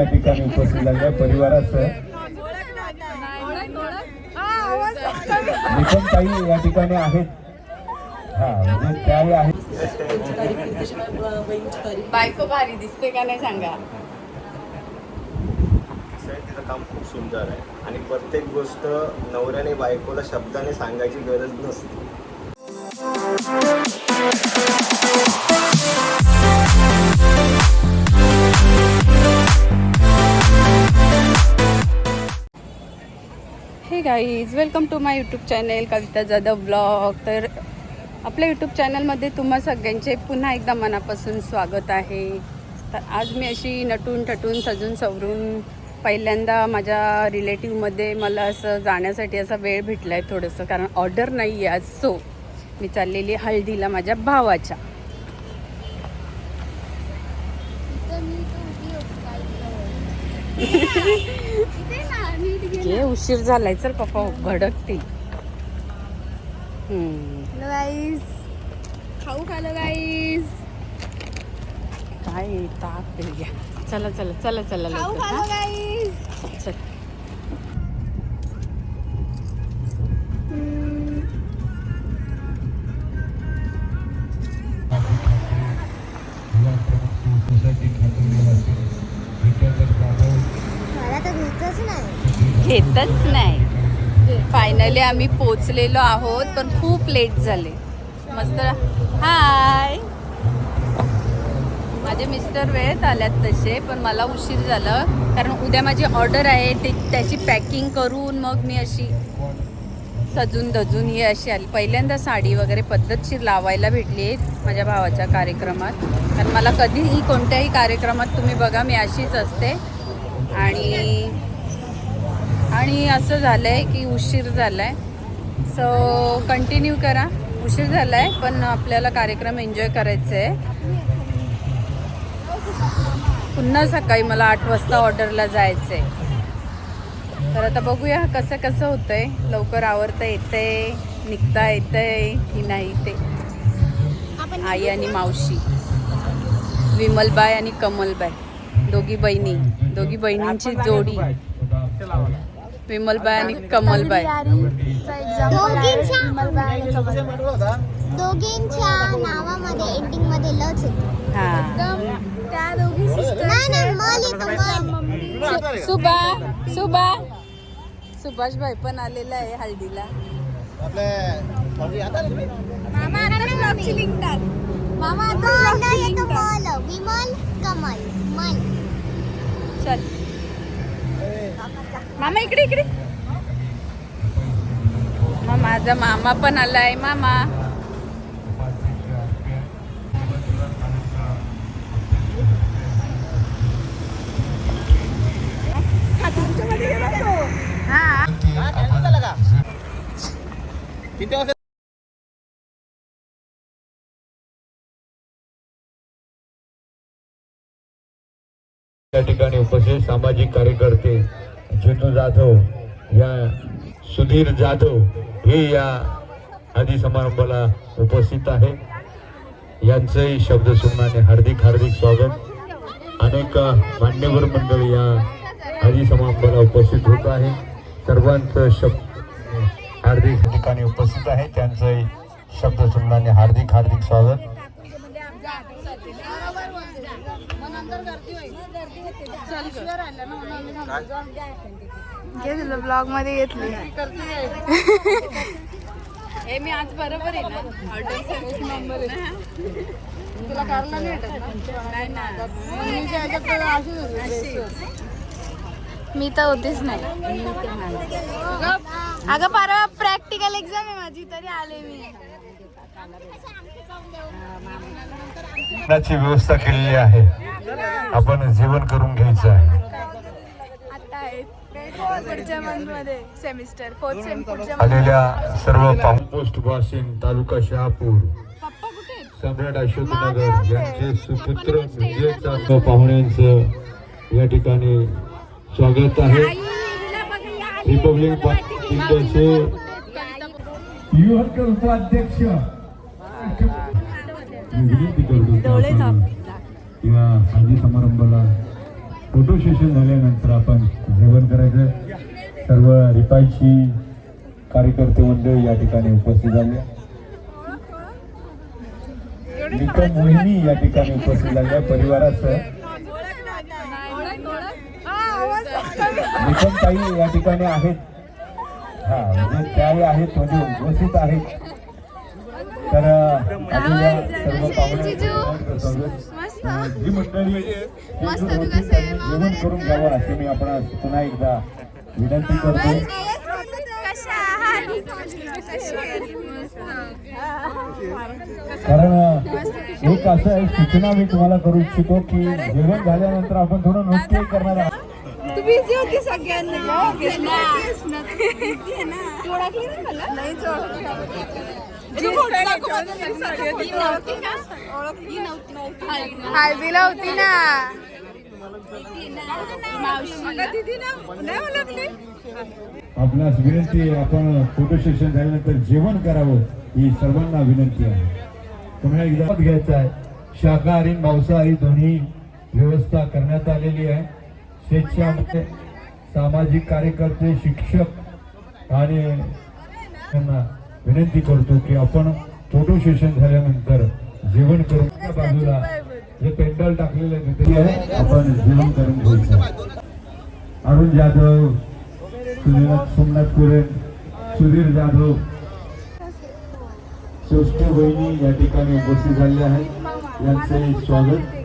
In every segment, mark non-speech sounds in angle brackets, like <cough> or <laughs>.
या ठिकाणी उपस्थित झाल्या परिवारासह निकम ताई या ठिकाणी आहेत. हा म्हणजे आहेत. बायको भारी दिसते का नाही सांगा. तिचं काम खूप सुंदर आहे. आणि प्रत्येक गोष्ट नवऱ्याने बायकोला शब्दाने सांगायची गरज नसते. Hey guys welcome to my YouTube channel Kavita Jadhav blog तर आपल्या यूट्यूब चॅनलमध्ये तुम्हा सगळ्यांचे पुन्हा एकदा मनापासून स्वागत आहे. तर आज मी अशी नटून ठटून सजून सवरून पहिल्यांदा माझ्या रिलेटिव्हमध्ये मला असं जाण्यासाठी असा वेळ भेटला आहे थोडंसं कारण ऑर्डर नाही आहे आज. सो मी चाललेली आहे हळदीला माझ्या भावाच्या. ये उशीर झालाय चल पप्पा हम्म. गाईज. खाऊ खालं गाईज? काय ताप घ्या चला चला चला चला खाऊ खालं? गाईज? चल. मला तर घेतच नाही. घेतच नाही. फायनली आम्ही पोचलेलो आहोत पण खूप लेट झाले. मस्त हाय माझे मिस्टर वेळेत आल्यात तसे पण मला उशीर झालं. कारण उद्या माझी ऑर्डर आहे ते त्याची पॅकिंग करून मग मी अशी सजून दजून ही अशी आली. पहिल्यांदा साडी वगैरे पद्धतशीर लावायला भेटली आहे माझ्या भावाच्या कार्यक्रमात. कारण मला कधीही कोणत्याही कार्यक्रमात तुम्ही बघा मी अशीच असते. आणि आणि असं झालं आहे की उशीर झाला आहे सो कंटिन्यू करा. उशीर झाला आहे पण आपल्याला कार्यक्रम एन्जॉय करायचा आहे पुन्हा सकाळी मला आठ वाजता ऑर्डरला जायचं आहे तर आता बघूया कसं कसं होतं आहे लवकर आवरता येतंय निघता येतंय की नाही ते. आई आणि मावशी. विमलबाई आणि कमलबाई. दोघी बहिणी. दोघी बहिणींची जोडी. विमलबाई आणि कमलबाई दोघींच्या नावामध्ये एंडिंगमध्ये लच येतो हा. त्या दोघी नाही नाही मल येतो मल. सु- सुबा सुबा. सुभाष भाई पण आलेला आहे हळदीला. मामा आता ब्लॉगची लिंक टाक. मामा आता ब्लॉगची येतो मल. विमल कमल मन चल. मामा इकडे इकडे. माझा मामा पण आलाय मामा. हा. या ठिकाणी उपस्थित सामाजिक कार्यकर्ते जितू जाधव या सुधीर जाधव हे या आदी समारंभाला उपस्थित आहे. यांचंही शब्दसुमनाने हार्दिक हार्दिक स्वागत. अनेक मान्यवर मंडळ या आदी समारंभाला उपस्थित होत आहे. सर्वांचं शब्द हार्दिक ठिकाणी उपस्थित आहे. त्यांचंही शब्दसुमनाने हार्दिक हार्दिक स्वागत. घे तुला ब्लॉगमध्ये घेतली. हे मी आज बरोबर आहे ना? ऑर्डर नंबर तुला कारला नाही ना? मी तर होतीच नाही. अगं परवा प्रॅक्टिकल एक्झाम आहे माझी तरी आले मी. व्यवस्था केलेली आहे. आपण जेवण करून घ्यायचं आहे. आलेल्या सर्व पोस्ट वासिन तालुका शहापूर. सम्राट अशोकनगर यांचे सुपुत्र पाहुण्यांचं या ठिकाणी स्वागत आहे. रिपब्लिक इंडियाचे युवक उपाध्यक्ष विनंती करतो या हळदी समारंभाला फोटो सेशन झाल्यानंतर आपण जेवण करायचं. सर्व रिपाईची कार्यकर्ते मंडळ या ठिकाणी उपस्थित झाले. निकम मोहिनी या ठिकाणी उपस्थित झाल्या. परिवारासह निकम ताई या ठिकाणी आहेत. हा म्हणजे त्याही आहेत म्हणजे उपस्थित आहेत. तर सर्व पाहुणे जी मंडळी मस्त, जेवण करून घ्यावं असे मी आपण पुन्हा एकदा विनंती करतो? कारण एक असं आहे सूचना मी तुम्हाला करू इच्छितो की जेवण झाल्यानंतर आपण थोडं नृत्य करणार आहोत. होती सगळ्यांना. तू ओळखली ना मला? नाहीच हळदीला होती ना. आपणास विनंती आहे आपण फोटो सेशन झाल्यानंतर जेवण करावं ही सर्वांना विनंती आहे. पुन्हा एकदा घ्यायचा आहे शाकाहारी मांसाहारी दोन्ही व्यवस्था करण्यात आलेली आहे. स्वेच्छामध्ये सामाजिक कार्यकर्ते शिक्षक आणि त्यांना विनंती करतो की आपण फोटो सेशन झाल्यानंतर जेवण करून बाजूला जे पेंडल टाकलेले आहे तिथे आपण जेवण करून घ्यायचं. अरुण जाधव सुनील सोमनाथ कुरेन सुधीर जाधव. सृष्टी वहिनी या ठिकाणी उपस्थित झाले आहेत. यांचे स्वागत.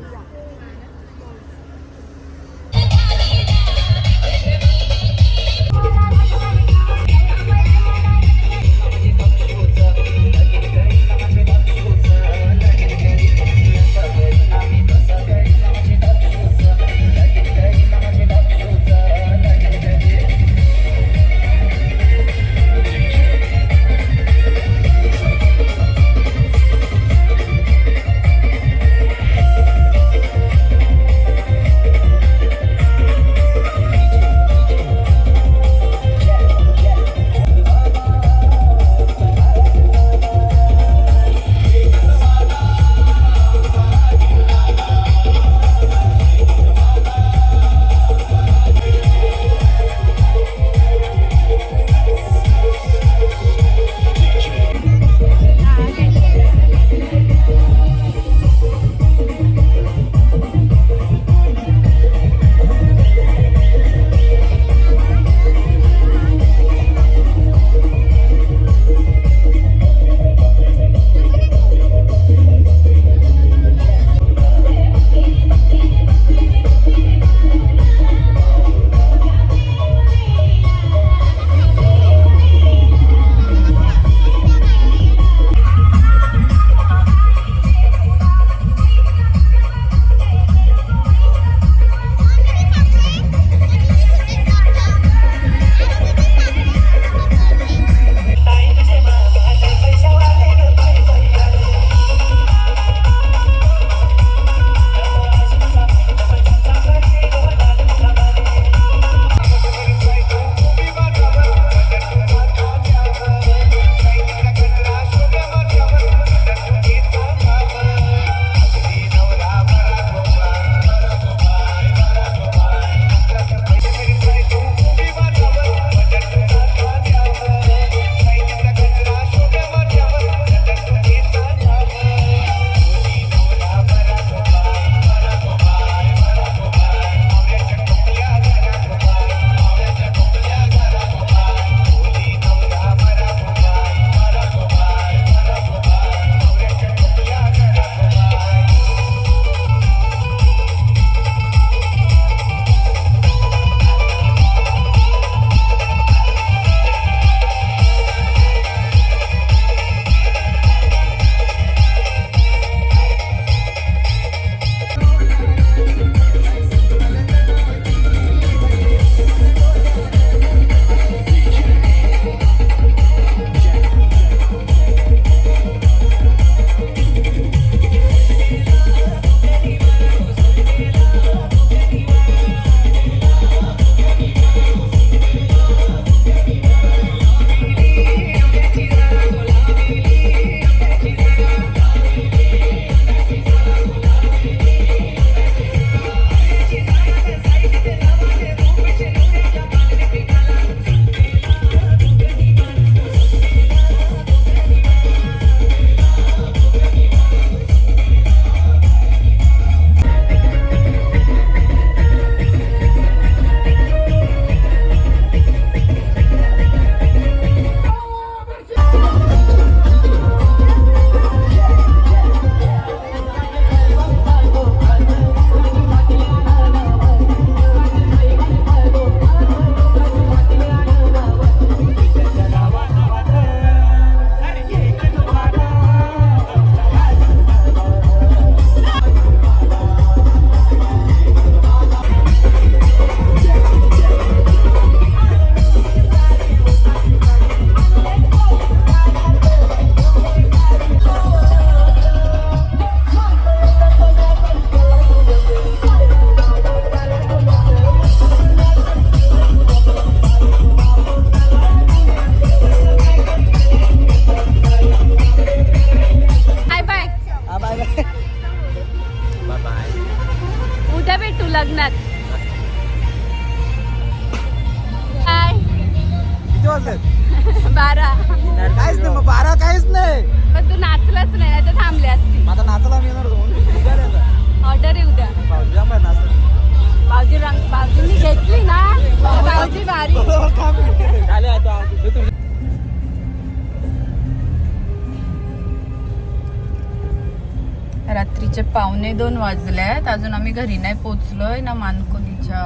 दोन वाजल्यात. अजून आम्ही घरी नाही पोचलोय ना मानकोलीच्या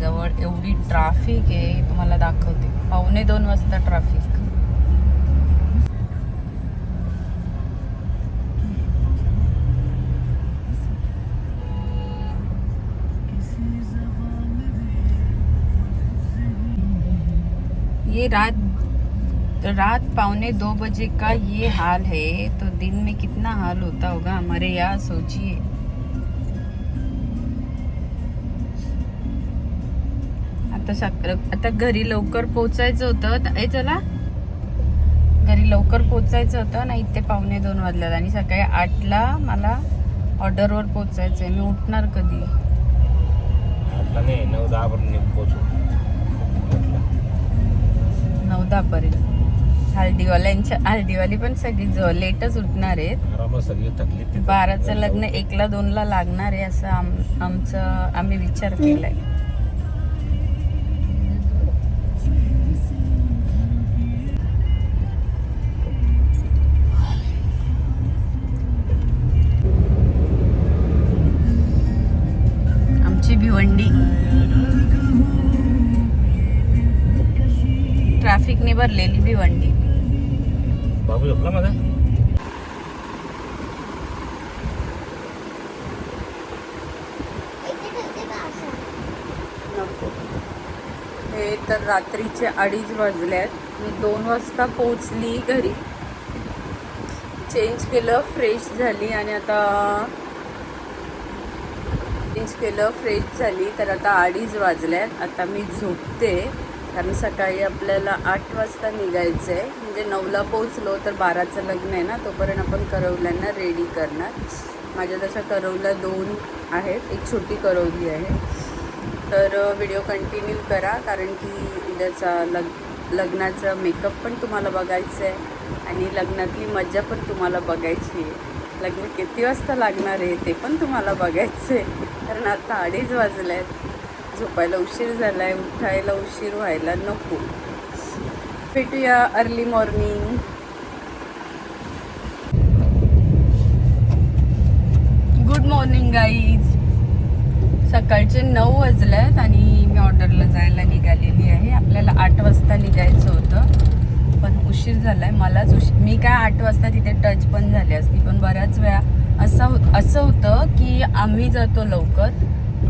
जवळ. एवढी ट्राफिक आहे तुम्हाला दाखवते. पावणे दोन वाजता ट्राफिक ये रात रात पौने दो बजे का ये हाल है? तो दिन में कितना हाल होता होगा? हमारे यहाँ सोचिए। आता सक आता घरी लवकर पोचायचं होतं. ए चला. घरी लवकर पोचायचं होतं ना इथे पावणे दोन वाजल्यात आणि सकाळी आठला मला ऑर्डरवर पोचायचं आहे मी उठणार कधी? नाही नऊ दहा पर्यंत नऊ हळदीवाल्यांच्या हळदीवाली पण सगळी जो लेटच उठणार आहेत. बाराचं लग्न एकला दोनला लागणार आहे असं आम आमचं आम्ही विचार केलाय. भिवंडी बाबू झोपला माझा? हे तर रात्रीचे अडीच वाजल्यात मी दोन वाजता पोचली घरी. चेंज केलं फ्रेश झाली आणि आता चेंज केलं फ्रेश झाली. तर आता अडीच वाजल्यात आता मी झोपते. कारण सकाळी आपल्याला आठ वाजता निघायचं आहे म्हणजे नऊला पोचलो तर बाराचं लग्न आहे ना तोपर्यंत आपण करवल्यांना रेडी करणार. माझ्या तशा करवल्या दोन आहेत एक छोटी करवली आहे. तर व्हिडिओ कंटिन्यू करा कारण की उद्याचा लग लग्नाचा मेकअप पण तुम्हाला बघायचं आहे आणि लग्नातली मजा पण तुम्हाला बघायची आहे. लग्न किती वाजता लागणार आहे ते पण तुम्हाला बघायचं आहे कारण आता अडीच वाजले आहेत झोपायला उशीर झाला आहे उठायला उशीर व्हायला नको. भेटूया early morning good morning guys सकाळचे नऊ वाजल्यात आणि मी ऑर्डरला जायला निघालेली आहे. आपल्याला आठ वाजता निघायचं होतं पण उशीर झाला आहे मलाच उशीर मी काय आठ वाजता तिथे टच पण झाली असती पण बऱ्याच वेळा असं हो असं होतं की आम्ही जातो लवकर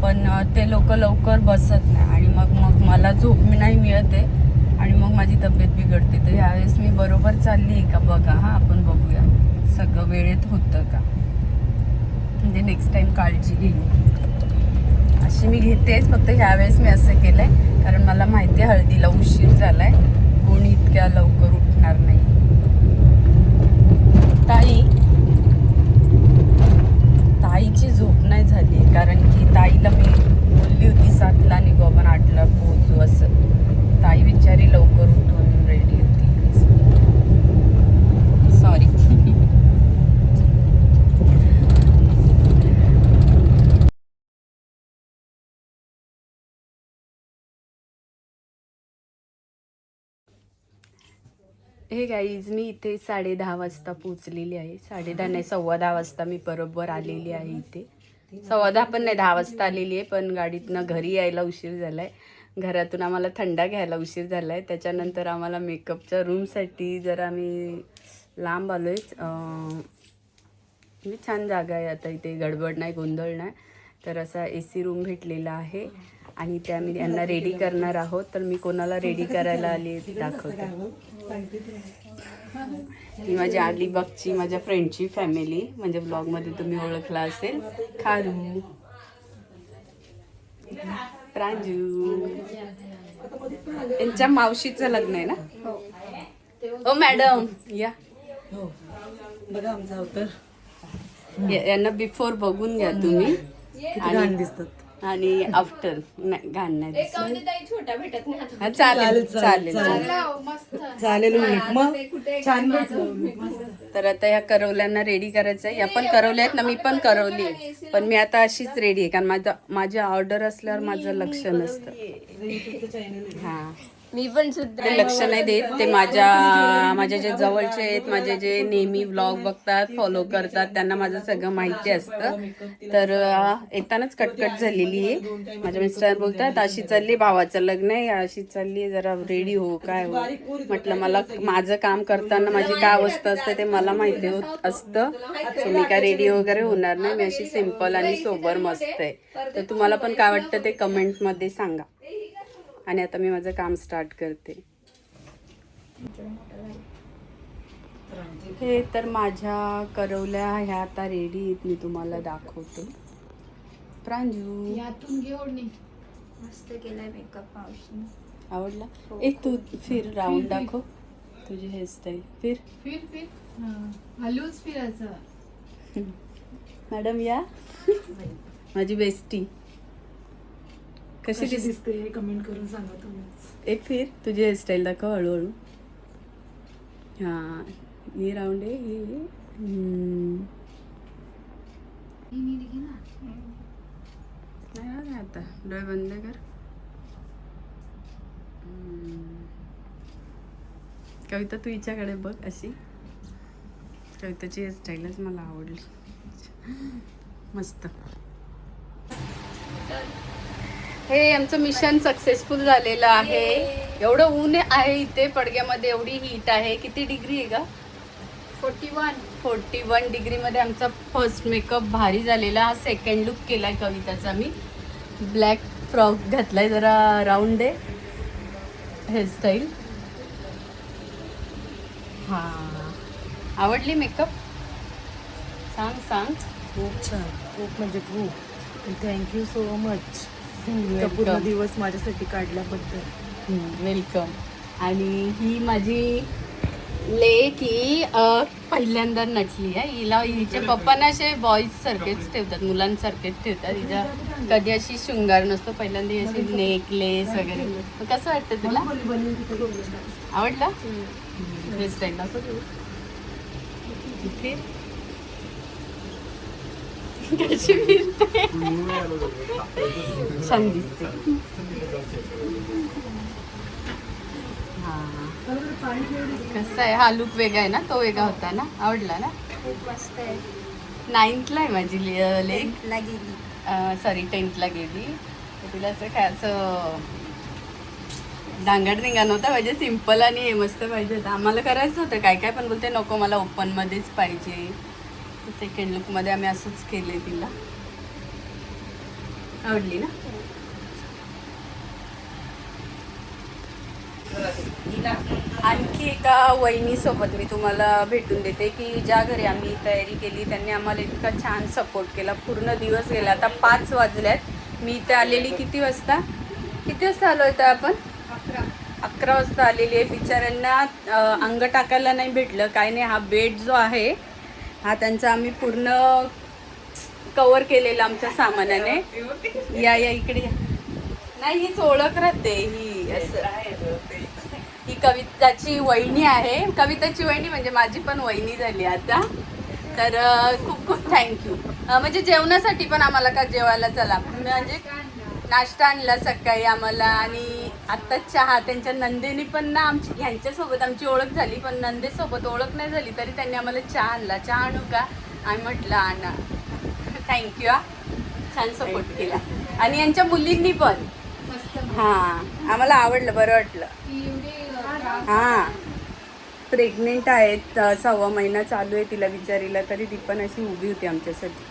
पण ते लोक लवकर बसत नाही. आणि मग मग मला झोप मी नाही मिळत. आहे आणि मग माझी तब्येत बिघडते. तर ह्यावेळेस मी बरोबर चालली आहे का? बघा हां आपण बघूया. सगळं वेळेत होतं का? म्हणजे नेक्स्ट टाईम काळजी घेईन अशी मी घेतेच. फक्त ह्यावेळेस मी असं केलं आहे कारण मला माहिती आहे हळदीला उशीर झाला आहे कोणी इतक्या लवकर उठणार नाही. ताई ताईची झोप नाही झाली कारण की ताईला मी बोलली होती सातला निघू आपण आठला पोहोचू असं. ताई विचारी लवकर उठून रेडी होती सॉरी हे गाईज मी इथे साडे दहा वाजता पोचलेली आहे. साडे दहा नाही सव्वा दहा वाजता मी बरोबर आलेली आहे इथे. सव्वा दहा पण नाही दहा वाजता आलेली आहे पण गाडीतनं घरी यायला उशीर झाला आहे घरातून आम्हाला थंडा घ्यायला उशीर झाला आहे त्याच्यानंतर आम्हाला मेकअपच्या रूमसाठी जर आम्ही लांब आलो आहे छान जागा आहे आता इथे गडबड नाही गोंधळ नाही. तर असा ए सी रूम भेटलेला आहे. आणि त्या मी यांना रेडी करणार आहोत. तर मी कोणाला रेडी करायला आली दाखवते. ही. माझी अलिबागची माझ्या फ्रेंडची फॅमिली म्हणजे ब्लॉगमध्ये तुम्ही ओळखला असेल. खारू. प्रांजू यांच्या मावशीचं लग्न आहे ना? हो. मॅडम या. बघा आमचा अवतार. या- यांना बिफोर बघून घ्या तुम्ही. दिसतात. आणि आफ्टर नाही घाण नाही दिसत. हा, चालेल चालेल, चालेल चालेल. चालेल. चालेल उलट मग छान भेटलं तर आता ह्या करवल्यांना रेडी करायचं आहे या पण करवल्या आहेत ना मी पण करवली आहे. पण मी आता अशीच रेडी आहे कारण माझा माझी ऑर्डर असल्यावर माझं लक्ष नसतं हां मी पण सुद्धा ते लक्ष नाही देत. ते माझ्या माझ्या जे जवळचे आहेत माझे जे नेहमी व्लॉग बघतात फॉलो करतात त्यांना माझं सगळं माहिती असतं. तर येतानाच कटकट झालेली आहे. माझ्या मिस्टर बोलतात अशी चालली भावाचं लग्न आहे अशी चालली जरा रेडी हो काय हो. म्हटलं मला माझं काम करताना माझी काय अवस्था असते ते मला माहिती होत असतं. सो मी काय रेडी वगैरे होणार नाही. मी अशी सिंपल आणि सोबर मस्त आहे. तर तुम्हाला पण काय वाटतं ते कमेंटमध्ये सांगा. आणि आता मी माझं काम स्टार्ट करते. हे तर माझ्या करवल्या ह्या आता रेडी आहेत मी तुम्हाला दाखवते. प्रांजू. यातून घे ओढणी मस्त केलाय मेकअप मावशी आवडला? एक तू फिर राऊंड दाखव. तुझी हेअरस्टाईल फिर. फिर फिर. हलूच फिरायचं. <laughs> मॅडम या. माझी बेस्टी कशी कशी दिस दिसते हे कमेंट करून सांगा तुम्हीच. एक फिर तुझी हेअरस्टाईल दाखव हळूहळू. हां हे राऊंड आहे हे. हम्म. नाही आता. डोळे बंद कर. हम्म. कविता तू हिच्याकडे बघ अशी. कविताची हेअरस्टाईलच मला आवडली. मस्त. हे आमचं मिशन सक्सेसफुल झालेलं आहे. एवढं ऊन आहे इथे पडग्यामध्ये एवढी हीट आहे. किती डिग्री आहे का फोर्टी वन फोर्टी वन डिग्रीमध्ये आमचा फर्स्ट मेकअप भारी झालेला. हा सेकंड लुक केलाय कविताचा मी. ब्लॅक फ्रॉक घातलाय जरा राऊंड आहे. हेअरस्टाईल हा. आवडली मेकअप सांग सांग. खूप छान. खूप म्हणजे खूप. थँक्यू सो मच इतका पूर्ण दिवस माझ्यासाठी काढल्याबद्दल वेलकम. आणि ही माझी लेक ही अ, पहिल्यांदा नटली आहे. हिला हिच्या पप्पांना असे बॉईज सारखेच ठेवतात मुलांसारखेच ठेवतात. हिच्या कधी अशी शृंगार नसतो पहिल्यांदा ही अशी नेकलेस वगैरे. मग कसं वाटतं तुला? आवडलं? हेअरस्टाईल इथे? कशी फिरते छान दिसते हा कसं आहे? हा लुक वेगळा आहे ना? तो वेगळा होता ना? आवडला ना? नाईन्थला आहे. माझी ले- लेक ला गेली. सॉरी टेन्थला गेली. तिला असं काय असं निघा नव्हता पाहिजे सिंपल आणि हे मस्त पाहिजे होतं. आम्हाला करायचं होतं. काय काय पण बोलते. नको मला ओपनमध्येच पाहिजे. सेकंड लुकमध्ये आम्ही असंच केले तिला. आवडली ना? आणखी एका वहिनीसोबत मी तुम्हाला भेटून देते की ज्या घरी आम्ही तयारी केली त्यांनी आम्हाला इतका छान सपोर्ट केला. पूर्ण दिवस गेला. आता पाच वाजल्यात मी इथे आलेली किती वाजता? किती वाजता आलो इथं आपण? अकरा. वाजता आलेली आहे. बिचाऱ्यांना अंग टाकायला नाही भेटलं. काय नाही हा बेड जो आहे हा त्यांचा आम्ही पूर्ण कवर केलेला आमच्या सामानाने. या या इकडे या. नाही हीच ओळख राहते ही असं. ही कविताची वहिनी आहे. कविताची वहिनी म्हणजे माझी पण वहिनी झाली आता. तर खूप खूप थँक्यू म्हणजे जेवणासाठी पण आम्हाला का जेवायला चला? म्हणजे नाश्ता आणला सकाळी आम्हाला आणि आत्ता चहा त्यांच्या नंदेनी पण ना आमची ह्यांच्यासोबत आमची ओळख झाली पण नंदेसोबत ओळख नाही झाली तरी त्यांनी आम्हाला चहा आणला. चहा आणू का? आम्ही म्हटलं आणा. थँक्यू हा. छान सपोर्ट केला. आणि यांच्या मुलींनी पण. हां आम्हाला आवडलं बरं वाटलं. हां. प्रेग्नेंट आहेत सव्वा महिना चालू आहे तिला विचारीला तरी ती पण अशी उभी होती आमच्यासाठी.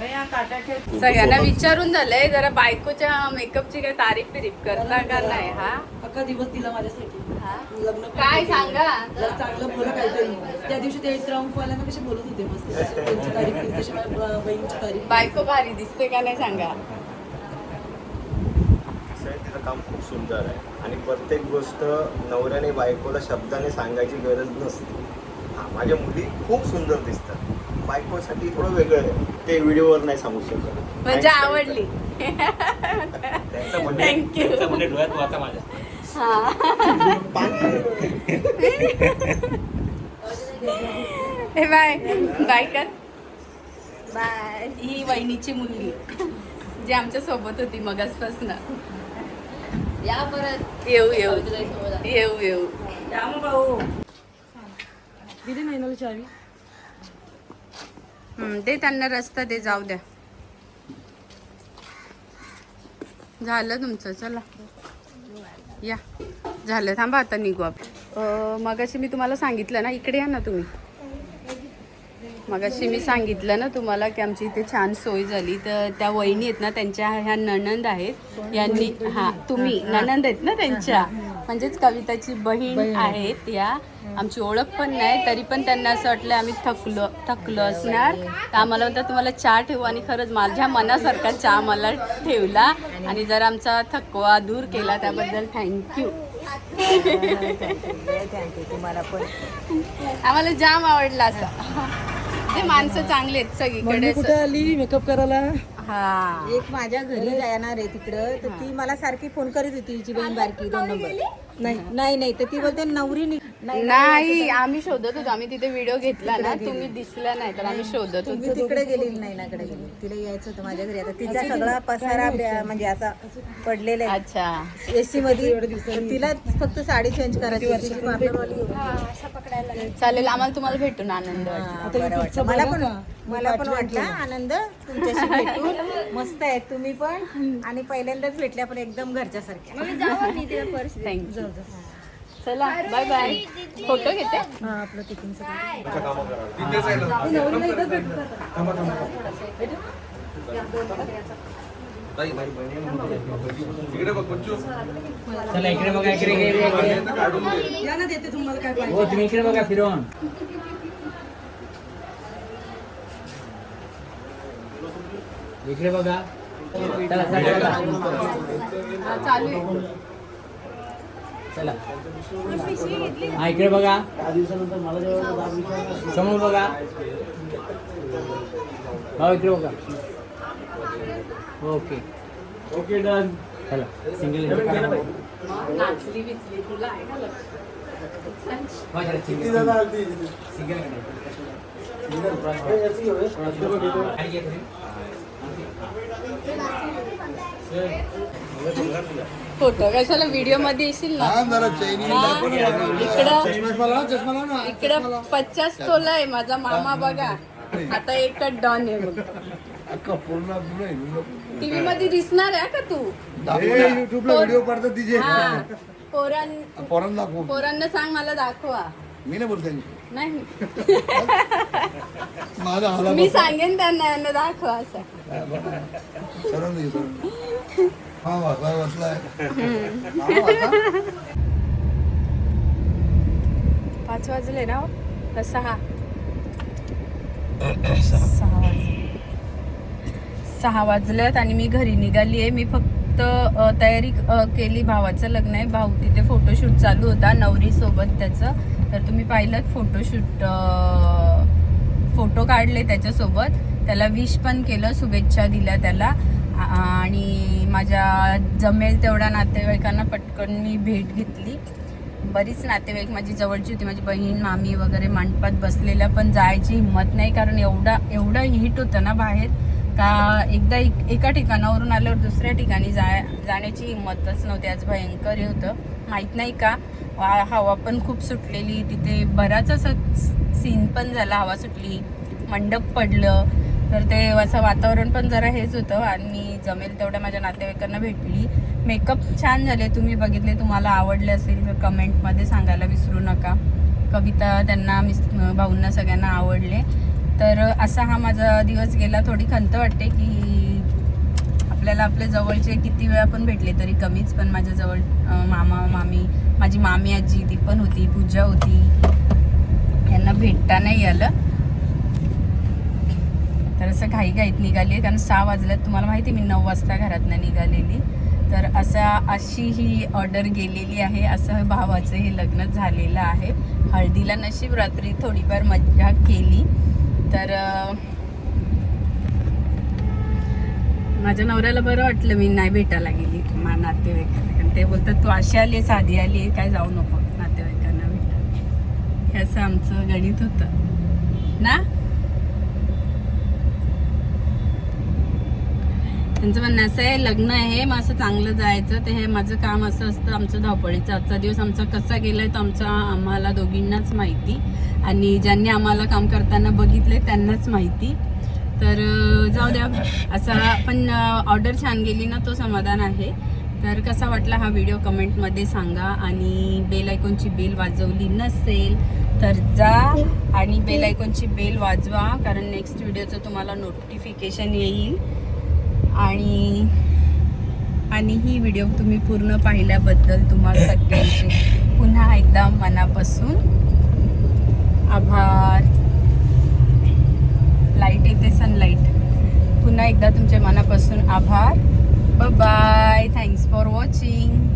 सगळ्यांना विचारून झालंय जरा बायकोच्या मेकअपची काय तारीफ बिरीफ करता का नाही हा? अख्खा दिवस दिला माझ्यासाठी. हा? लग्न काय. सांगा? जरा चांगलं बोला काहीतरी. त्या दिवशी ते ट्रम्पवाल्यांना कसे बोलत होते मस्त. तारीफ बहिणीची तारीफ बायको भारी दिसते का नाही सांगा. तिचं काम खूप सुंदर आहे. आणि प्रत्येक गोष्ट नवऱ्याने बायकोला शब्दाने सांगायची गरज नसते. हा माझ्या मुली खूप सुंदर दिसतात. बायकोसाठी थोडं वेगळं आहे. ते व्हिडिओवर नाही सांगू शकत. म्हणजे आवडली. थँक्यू डोळ्यात वाचा माझ्या. हा. बाय. बाय कर. बाय. ही वहिनीची मुलगी. जी आमच्यासोबत होती मगासपासनं. या परत. येऊ येऊ. येऊ येऊ. या मग भाऊ. दिली नाही ना चावी दे त्यांना रस्ता दे जाऊ द्या. झालं तुमचं चला. या. झालं थांबा आता निघू आपण. मगाशी मी तुम्हाला सांगितलं ना इकडे या ना तुम्ही. मगाशी मी सांगितलं ना तुम्हाला की आमची इथे छान सोय झाली. तर त्या वहिनी आहेत ना त्यांच्या ह्या नणंद आहेत. यांनी हा तुम्ही नणंद आहेत ना त्यांच्या? म्हणजेच कविताची बहीण आहेत या. आमची ओळख पण नाही तरी पण त्यांना असं वाटलं आम्ही थकलो थकलो असणार. तर आम्हाला म्हणतात तुम्हाला चहा ठेवू. आणि खरंच माझ्या मनासारखा चहा मला ठेवला. आणि जर आमचा थकवा दूर केला त्याबद्दल थँक्यू तुम्हाला पण आम्हाला जाम आवडला असं. ते माणसं चांगले आहेत सगळीकडे कुठे आली? मेकअप करायला? हा. एक माझ्या घरी जाणार आहे तिकडं तर ती मला सारखी फोन करीत होती हिची बहीण बारकी दोन नंबर. नाही नाही नाही तर ती बोलते नवरी नि- नाही नाही आम्ही शोधत होतो आम्ही तिथे व्हिडिओ घेतला ना तुम्ही दिसला नाही तर आम्ही शोधत तुम्ही होतो तिकडे गेलेली नाही ना कडे गेली. तिला यायचं होतं माझ्या घरी आता तिचा सगळा पसारा ब्या- म्हणजे असा पडलेला आहे. अच्छा. एसी मध्ये तिला फक्त साडी चेंज करायची होती. ती पार्लरवाली होती. चालेल आम्हाला तुम्हाला भेटून आनंद वाटला हा, बरं वाटलं. मला पण मला पण वाटला आनंद तुमच्याशी भेटून. मस्त आहे तुम्ही पण. आणि पहिल्यांदाच भेटले आपण एकदम घरच्यासारख्या. थँक्यू <laughs> चला बाय बाय फोटो घेते. हा आपलं टिफिनचं चला इकडे बघा इकडे इकडे इकडे. या ना देते तुम्हाला काय पाहिजे. हो तुम्ही इकडे बघा फिरवून. इकडे बघा. चला चला हा, इकडे बघा. समोर बघा. हो इकडे बघा. ओके. Okay done. चला सिंगल? सिंगल फोटो कशाला व्हिडिओमध्ये येशील ना? हा? इकडं इकडं पचास तोला आहे माझा मामा बघा. आता एकच डॉन आहे बघ. टीव्ही मध्ये दिसणार आहे का तू? युट्यूबला व्हिडिओ पडतात तिचे हा पोरांना सांग मला दाखवा. मी नाही बोलते नाही. <laughs> माझा आला मी सांगेन त्यांना यांना दाखवा असं. हा वाचलाय वाचलाय पाच वाजले ना हो? का सहा? सहा. वाजले. सहा वाजल्यात आणि मी घरी निघाली आहे. मी फक्त अ, तयारी अ, केली भावाचं लग्न आहे. भाऊ तिथे फोटोशूट चालू होता नवरी सोबत त्याचं. तर तुम्ही पाहिलं फोटोशूट फोटो काढले त्याच्यासोबत. त्याला विश पण केलं शुभेच्छा दिल्या त्याला. आणि माझ्या जमेल तेवढ्या नातेवाईकांना पटकन मी भेट घेतली. बरीच नातेवाईक माझी जवळची होती माझी बहीण मामी वगैरे मंडपात बसलेल्या पण जायची हिंमत नाही कारण एवढा एवढं हिट होतं ना बाहेर का एकदा एक एका ठिकाणावरून आल्यावर दुसऱ्या ठिकाणी जाय जाण्याची हिंमतच नव्हती. आज भयंकर हे होतं. माहीत नाही का? हवा पण खूप सुटलेली. तिथे बराच असा सीन पण झाला हवा सुटली मंडप पडलं. तर ते असं वातावरण पण जरा हेच होतं आणि मी जमेल तेवढ्या माझ्या नातेवाईकांना भेटली. मेकअप छान झाले तुम्ही बघितले तुम्हाला आवडले असेल तर कमेंटमध्ये सांगायला विसरू नका. कविता त्यांना मिस भाऊंना सगळ्यांना आवडले. तर असा हा माझा दिवस गेला. थोडी खंत वाटते की आपल्याला आपल्या जवळचे किती वेळा पण भेटले तरी कमीच पण माझ्या जवळ मामा मामी माझी मामी आजी ती पण होती पूजा होती. यांना भेटता नाही आलं. तर असं घाईघाईत निघाली कारण सहा वाजल्यात. तुम्हाला माहिती आहे, मी नऊ वाजता घरातनं निघालेली. तर असा अशी ही ऑर्डर गेलेली आहे असं भावाचं हे लग्न झालेलं आहे. हळदीला नशीब रात्री थोडीफार मज्जा केली. तर माझ्या नवऱ्याला बरं वाटलं मी नाही भेटायला गेली. मा नातेवाईकांना कारण ते बोलतात तू अशी आली आहे साधी आली आहे काय जाऊ नको नातेवाईकांना भेटायला. हे असं आमचं गणित होतं. ना? त्यांचं म्हणणं असं आहे लग्न आहे मग असं चांगलं जायचं. ते हे माझं काम असं असतं आमचं धावपळीचं. आजचा दिवस आमचा कसा गेलाय तो आमचा आम्हाला दोघींनाच माहिती. आणि ज्यांनी आम्हाला काम करताना बघितले त्यांनाच माहिती. तर जाऊ द्या. असा पण ऑर्डर छान गेली ना तो समाधान आहे. तर कसा वाटला हा व्हिडिओ कमेंटमध्ये सांगा. आणि बेल आयकॉनची बेल वाजवली नसेल तर जा आणि बेल आयकॉनची बेल वाजवा कारण नेक्स्ट व्हिडिओचं तुम्हाला नोटिफिकेशन येईल. आणि आणि ही व्हिडिओ तुम्ही पूर्ण पाहिल्याबद्दल तुम्हाला सगळ्यांचे पुन्हा एकदा मनापासून आभार. लाइट येते सनलाईट पुन्हा एकदा तुमच्या मनापासून आभार. Bye thanks for watching